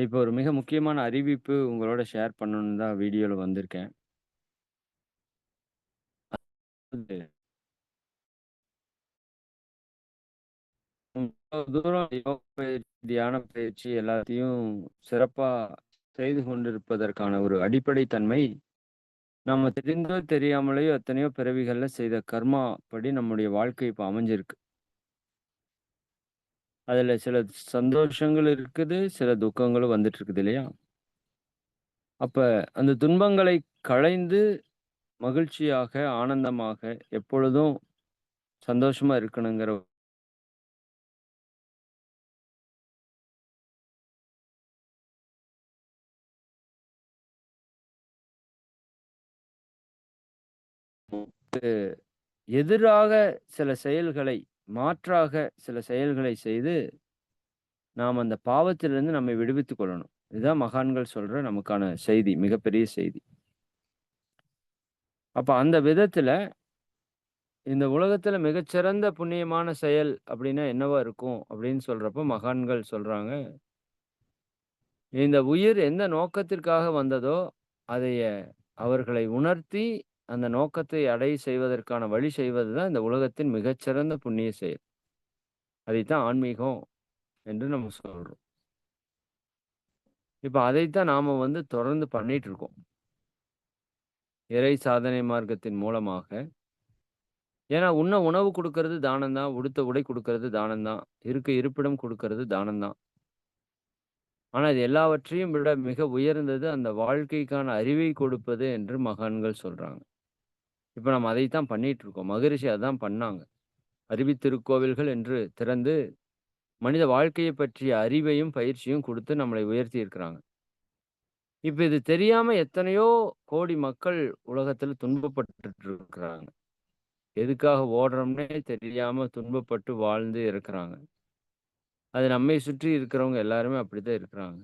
இப்போ ஒரு மிக முக்கியமான அறிவிப்பு உங்களோட ஷேர் பண்ணணும்னு தான் வீடியோல வந்திருக்கேன். அது இவ்வளவு தூரம் யோகா பயிற்சி, தியான பயிற்சி எல்லாத்தையும் சிறப்பா செய்து கொண்டிருப்பதற்கான ஒரு அடிப்படை தன்மை, நம்ம தெரிந்தோ தெரியாமலேயோ எத்தனையோ பிறவிகள்ல செய்த கர்மா படி நம்முடைய வாழ்க்கை இப்ப அமைஞ்சிருக்கு. அதுல சில சந்தோஷங்கள் இருக்குது, சில துக்கங்களும் வந்துட்டு இருக்குது இல்லையா? அப்ப அந்த துன்பங்களை களைந்து மகிழ்ச்சியாக, ஆனந்தமாக எப்பொழுதும் சந்தோஷமா இருக்கணுங்கிற எதிராக சில செயல்களை, மாற்றாக சில செயல்களை செய்து, நாம் அந்த பாவத்திலிருந்து நம்மை விடுவித்துக் கொள்ளணும். இதுதான் மகான்கள் சொல்ற நமக்கான செய்தி. மிகப்பெரிய செய்தி. அப்ப அந்த விதத்துல இந்த உலகத்துல மிகச்சிறந்த புண்ணியமான செயல் அப்படின்னா என்னவா இருக்கும்? அப்படின்னு சொல்றப்ப மகான்கள் சொல்றாங்க. இந்த உயிர் எந்த நோக்கத்திற்காக வந்ததோ, அதைய அவர்களை உணர்த்தி, அந்த நோக்கத்தை அடை செய்வதற்கான வழி செய்வது தான் இந்த உலகத்தின் மிகச்சிறந்த புண்ணிய செயல். அதைத்தான் ஆன்மீகம் என்று நம்ம சொல்றோம். இப்போ அதைத்தான் நாம வந்து தொடர்ந்து பண்ணிட்டு இருக்கோம். இறை சாதனை மார்க்கத்தின் மூலமாக. ஏன்னா, உண்ண உணவு கொடுக்கறது தானம் தான். உடுத்த உடை கொடுக்கறது தானம் தான். இருக்க இருப்பிடம் கொடுக்கறது தானம் தான். ஆனா, இது எல்லாவற்றையும் விட மிக உயர்ந்தது அந்த வாழ்க்கைக்கான அறிவை கொடுப்பது என்று மகான்கள் சொல்றாங்க. இப்போ நம்ம அதை தான் பண்ணிட்டு இருக்கோம். மகரிஷி அதான் பண்ணாங்க. அறிவித்திருக்கோவில்கள் என்று திறந்து, மனித வாழ்க்கையை பற்றிய அறிவையும், பயிற்சியும் கொடுத்து நம்மளை உயர்த்தி இருக்கிறாங்க. இப்போ இது தெரியாம எத்தனையோ கோடி மக்கள் உலகத்தில் துன்பப்பட்டுட்டு இருக்கிறாங்க. எதுக்காக ஓடுறோம்னே தெரியாம துன்பப்பட்டு வாழ்ந்து இருக்கிறாங்க. அது நம்மை சுற்றி இருக்கிறவங்க எல்லாருமே அப்படித்தான் இருக்கிறாங்க.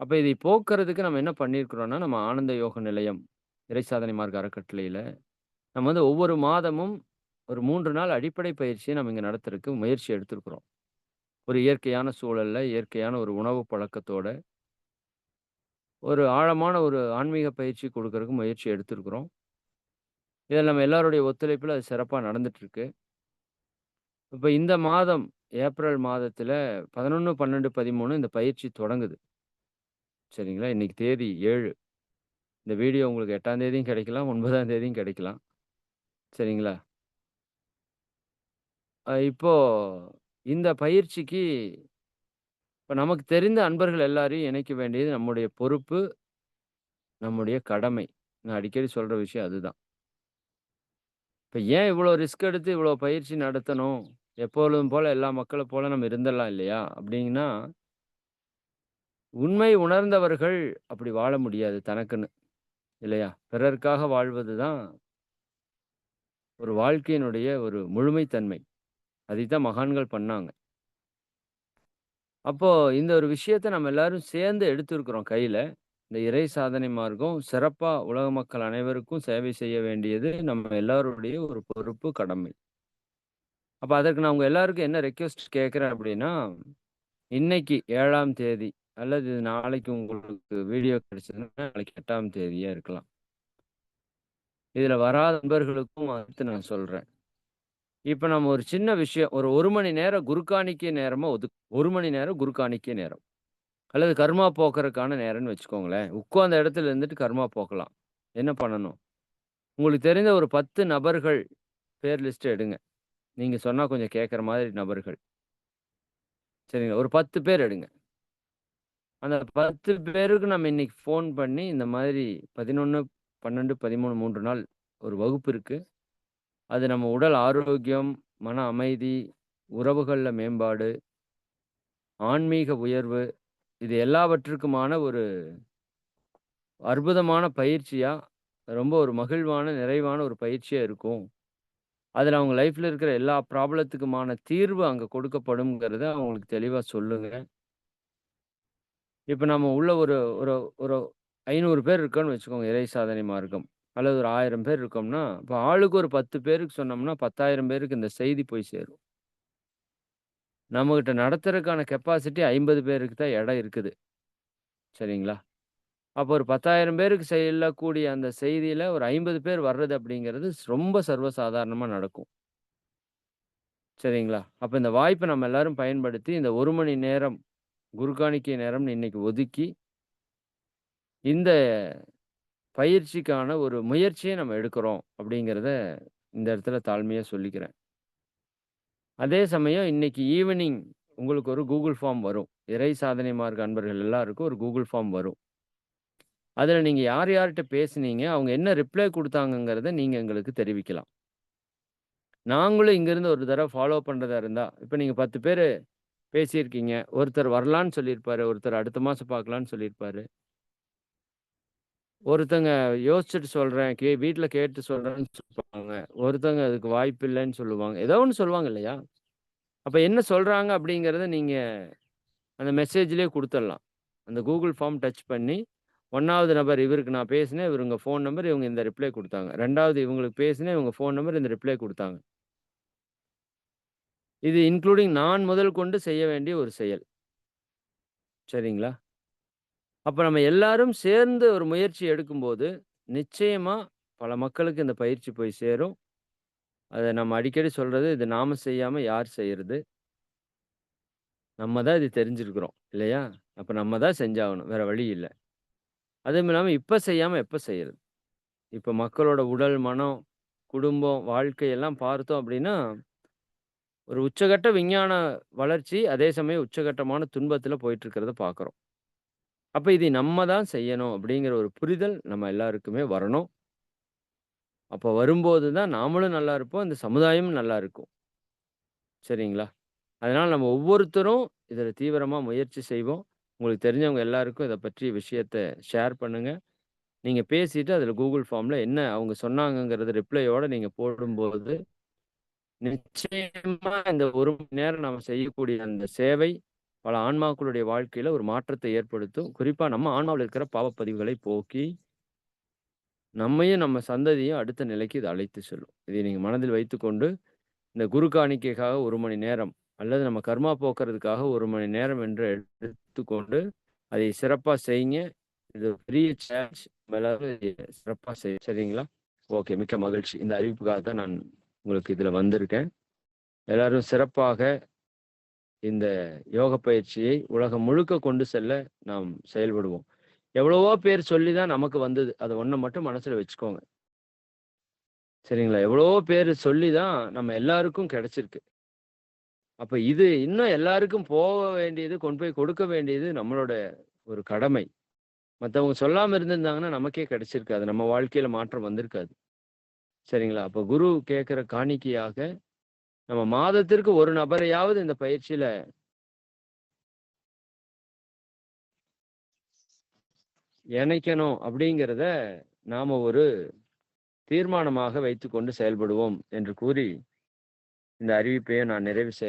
அப்போ இதை போக்குறதுக்கு நம்ம என்ன பண்ணியிருக்கிறோம்னா, நம்ம ஆனந்த யோக நிலையம், இறை சாதனை மார்க்க அறக்கட்டளையில் நம்ம வந்து ஒவ்வொரு மாதமும் ஒரு மூன்று நாள் அடிப்படை பயிற்சியை நம்ம இங்கே நடத்துறதுக்கு முயற்சி எடுத்திருக்கிறோம். ஒரு இயற்கையான சூழலில் இயற்கையான ஒரு உணவு பழக்கத்தோட ஒரு ஆழமான ஒரு ஆன்மீக பயிற்சி கொடுக்கறதுக்கு முயற்சி எடுத்திருக்கிறோம். இதில் நம்ம எல்லாருடைய ஒத்துழைப்பில் அது சிறப்பாக நடந்துட்டுருக்கு இப்போ இந்த மாதம் ஏப்ரல் மாதத்தில் பதினொன்று பன்னெண்டு பதிமூணு இந்த பயிற்சி தொடங்குது. சரிங்களா? இன்னைக்கு தேதி ஏழு இந்த வீடியோ உங்களுக்கு எட்டாம் தேதியும் கிடைக்கலாம், ஒன்பதாம் தேதியும் கிடைக்கலாம். சரிங்களா? இப்போ இந்த பயிற்சிக்கு இப்போ நமக்கு தெரிந்த அன்பர்கள் எல்லாரையும் இணைக்க வேண்டியது நம்முடைய பொறுப்பு, நம்முடைய கடமை. நான் அடிக்கடி சொல்கிற விஷயம் அதுதான். இப்போ ஏன் இவ்வளோ ரிஸ்க் எடுத்து இவ்வளோ பயிற்சி நடத்தணும்? எப்பொழுதும் போல் எல்லா மக்களை போல நம்ம இருந்துடலாம் இல்லையா? அப்படின்னா உண்மை உணர்ந்தவர்கள் அப்படி வாழ முடியாது தனக்குன்னு. இல்லையா? பிறருக்காக வாழ்வது தான் ஒரு வாழ்க்கையினுடைய ஒரு முழுமைத்தன்மை. அதைத்தான் மகான்கள் பண்ணாங்க. அப்போ இந்த ஒரு விஷயத்தை நம்ம எல்லாரும் சேர்ந்து எடுத்திருக்கிறோம் கையில. இந்த இறை சாதனை மார்க்கம் சிறப்பா உலக மக்கள் அனைவருக்கும் சேவை செய்ய வேண்டியது நம்ம எல்லாருடைய ஒரு பொறுப்பு, கடமை. அப்ப அதற்கு நான் உங்க எல்லாருக்கும் என்ன ரெக்வெஸ்ட் கேட்கிறேன் அப்படின்னா, இன்னைக்கு ஏழாம் தேதி அல்லது நாளைக்கு உங்களுக்கு வீடியோ கிடைச்சதுன்னா, நாளைக்கு எட்டாம் தேதியா இருக்கலாம். இதுல வராத நண்பர்களுக்கும் அடுத்து நான் சொல்றேன். இப்ப நம்ம ஒரு சின்ன விஷயம், ஒரு ஒரு மணி நேரம் குருக்காணிக்கை நேரமா ஒது ஒரு மணி நேரம் குருக்காணிக்கை நேரம். அல்லது கர்மா போக்குறதுக்கான நேரம்னு வச்சுக்கோங்களேன். உட்கார்ந்த இடத்துல இருந்துட்டு கர்மா போக்கலாம். என்ன பண்ணணும்? உங்களுக்கு தெரிந்த ஒரு 10 நபர்கள் பேர் லிஸ்ட் எடுங்க. நீங்க சொன்னா கொஞ்சம் கேட்குற மாதிரி நபர்கள். சரிங்களா? ஒரு 10 பேர் எடுங்க. அந்த 10 பேருக்கு நம்ம இன்னைக்கு ஃபோன் பண்ணி, இந்த மாதிரி 11, 12, 13 3 நாள் ஒரு வகுப்பு இருக்கு. அது நம்ம உடல் ஆரோக்கியம், மன அமைதி, உறவுகள்ல மேம்பாடு, ஆன்மீக உயர்வு, இது எல்லாவற்றுக்குமான ஒரு அற்புதமான பயிற்சியா, ரொம்ப ஒரு மகிழ்வான, நிறைவான ஒரு பயிற்சியா இருக்கும். அதுல அவங்க லைஃப்ல இருக்கிற எல்லா ப்ராப்ளத்துக்குமான தீர்வு அங்க கொடுக்கப்படும்ங்கிறத அவங்களுக்கு தெளிவா சொல்லுங்க. இப்போ நம்ம உள்ள ஒரு ஒரு ஒரு ஐநூறு பேர் இருக்கோன்னு வச்சுக்கோங்க, இறை சாதனை மார்க்கம். அல்லது ஒரு ஆயிரம் பேர் இருக்கோம்னா, இப்போ ஆளுக்கு ஒரு 10 பேருக்கு சொன்னோம்னா, 10,000 பேருக்கு இந்த செய்தி போய் சேரும். நம்மகிட்ட நடத்துறதுக்கான கெப்பாசிட்டி 50 பேருக்கு தான் இடம் இருக்குது. சரிங்களா? அப்போ ஒரு 10,000 பேருக்கு செய்யக்கூடிய அந்த செய்தியில் ஒரு 50 பேர் வர்றது அப்படிங்கிறது ரொம்ப சர்வசாதாரணமாக நடக்கும். சரிங்களா? அப்போ இந்த வாய்ப்பை நம்ம எல்லாரும் பயன்படுத்தி, இந்த ஒரு மணி நேரம் குருகாணிக்கை நேரம்னு இன்னைக்கு ஒதுக்கி இந்த பயிற்சிக்கான ஒரு முயற்சியை நம்ம எடுக்கிறோம் அப்படிங்கிறத இந்த இடத்துல தாழ்மையாக சொல்லிக்கிறேன். அதே சமயம் இன்னைக்கு ஈவினிங் உங்களுக்கு ஒரு கூகுள் ஃபார்ம் வரும். இறை சாதனை மார்க் அன்பர்கள் எல்லாருக்கும் ஒரு கூகுள் ஃபார்ம் வரும். அதில் நீங்கள் யார் யார்கிட்ட பேசுனீங்க அவங்க என்ன ரிப்ளை கொடுத்தாங்கங்கிறத நீங்கள் எங்களுக்கு தெரிவிக்கலாம். நாங்களும் இங்கேருந்து ஒரு தடவை ஃபாலோ பண்ணுறதா இருந்தால் இப்போ நீங்கள் பத்து பேர் பேசியிருக்கீங்க. ஒருத்தர் வரலான்னு சொல்லியிருப்பாரு. ஒருத்தர் அடுத்த மாதம் பார்க்கலான்னு சொல்லியிருப்பாரு. ஒருத்தங்க யோசிச்சுட்டு சொல்கிறேன் கே வீட்டில் கேட்டு சொல்கிறேன்னு சொல்லுவாங்க. ஒருத்தங்க அதுக்கு வாய்ப்பு இல்லைன்னு சொல்லுவாங்க. ஏதோ ஒன்று சொல்லுவாங்க இல்லையா? அப்போ என்ன சொல்கிறாங்க அப்படிங்கிறத நீங்கள் அந்த மெசேஜ்லேயே கொடுத்துடலாம் அந்த கூகுள் ஃபார்ம் டச் பண்ணி ஒன்றாவது நபர் இவருக்கு நான் பேசினேன். இவருங்க ஃபோன் நம்பர் இவங்க இந்த ரிப்ளை கொடுத்தாங்க ரெண்டாவது இவங்களுக்கு பேசினேன். இவங்க ஃபோன் நம்பர் இந்த ரிப்ளை கொடுத்தாங்க இது இன்க்ளூடிங் நான் முதல் கொண்டு செய்ய வேண்டிய ஒரு செயல். சரிங்களா? அப்போ நம்ம எல்லாரும் சேர்ந்து ஒரு முயற்சி எடுக்கும்போது, நிச்சயமாக பல மக்களுக்கு இந்த பயிற்சி போய் சேரும். அதை நம்ம அடிக்கடி சொல்கிறது இது நாம செய்யாமல் யார் செய்கிறது நம்ம தான் இது தெரிஞ்சிருக்கிறோம். இல்லையா? அப்போ நம்ம தான் செஞ்சாகணும். வேறு வழி இல்லை அதுவும் இல்லாமல் இப்போ செய்யாமல் எப்போ செய்யறது? இப்போ மக்களோட உடல், மனம், குடும்பம், வாழ்க்கையெல்லாம் பார்த்தோம் அப்படின்னா, ஒரு உச்சகட்ட விஞ்ஞான வளர்ச்சி, அதே சமயம் உச்சகட்டமான துன்பத்தில் போயிட்டு இருக்கிறத பார்க்குறோம். அப்போ இதை நம்ம தான் செய்யணும் அப்படிங்கிற ஒரு புரிதல் நம்ம எல்லாருக்குமே வரணும். அப்போ வரும்போது தான் நாமளும் நல்லா இருப்போம். இந்த சமுதாயமும் நல்லா இருக்கும். சரிங்களா? அதனால் நம்ம ஒவ்வொருத்தரும் இதில் தீவிரமாக முயற்சி செய்வோம். உங்களுக்கு தெரிஞ்சவங்க எல்லாருக்கும் இதை பற்றிய விஷயத்த ஷேர் பண்ணுங்கள் நீங்கள் பேசிட்டு அதில் கூகுள் ஃபார்மில் என்ன அவங்க சொன்னாங்கங்கிறது ரிப்ளையோடு நீங்கள் போடும்போது, நிச்சயமா இந்த ஒரு மணி நேரம் நம்ம செய்யக்கூடிய அந்த சேவை, பல ஆன்மாக்களுடைய வாழ்க்கையில ஒரு மாற்றத்தை ஏற்படுத்தும். குறிப்பா நம்ம ஆன்மாவுல இருக்கிற பாவப்பதிவுகளை போக்கி நம்மையும், நம்ம சந்ததியும் அடுத்த நிலைக்கு இது அழைத்து செல்லும். இதை நீங்க மனதில் வைத்துக்கொண்டு, இந்த குரு காணிக்கைக்காக ஒரு மணி நேரம் அல்லது நம்ம கர்மா போக்குறதுக்காக ஒரு மணி நேரம் என்று எடுத்துக்கொண்டு, அதை சிறப்பா செய்யுங்க. இது பெரிய சேலஞ்ச். எல்லாரும் சிறப்பா செய் சரிங்களா? ஓகே. மிக்க மகிழ்ச்சி. இந்த அறிவிப்புக்காக தான் நான் உங்களுக்கு இதில் வந்திருக்கேன். எல்லாரும் சிறப்பாக இந்த யோக பயிற்சியை உலகம் முழுக்க கொண்டு செல்ல நாம் செயல்படுவோம். எவ்வளவோ பேர் சொல்லி தான் நமக்கு வந்தது. அதை ஒண்ண மட்டும் மனசுல வச்சுக்கோங்க. சரிங்களா? எவ்வளவோ பேர் சொல்லி தான் நம்ம எல்லாருக்கும் கிடைச்சிருக்கு. அப்ப இது இன்னும் எல்லாருக்கும் போக வேண்டியது, கொண்டு போய் கொடுக்க வேண்டியது நம்மளோட ஒரு கடமை. மத்தவங்க சொல்லாம இருந்திருந்தாங்கன்னா, நமக்கே கிடைச்சிருக்காது. நம்ம வாழ்க்கையில மாற்றம் வந்திருக்காது. சரிங்களா? அப்போ குரு கேட்கிற காணிக்கையாக, நம்ம மாதத்திற்கு ஒரு நபரையாவது இந்த பயிற்சியில இணைக்கணும் அப்படிங்கிறத நாம ஒரு தீர்மானமாக வைத்துக்கொண்டு செயல்படுவோம் என்று கூறி, இந்த அறிவிப்பையும் நான் நிறைவு செய்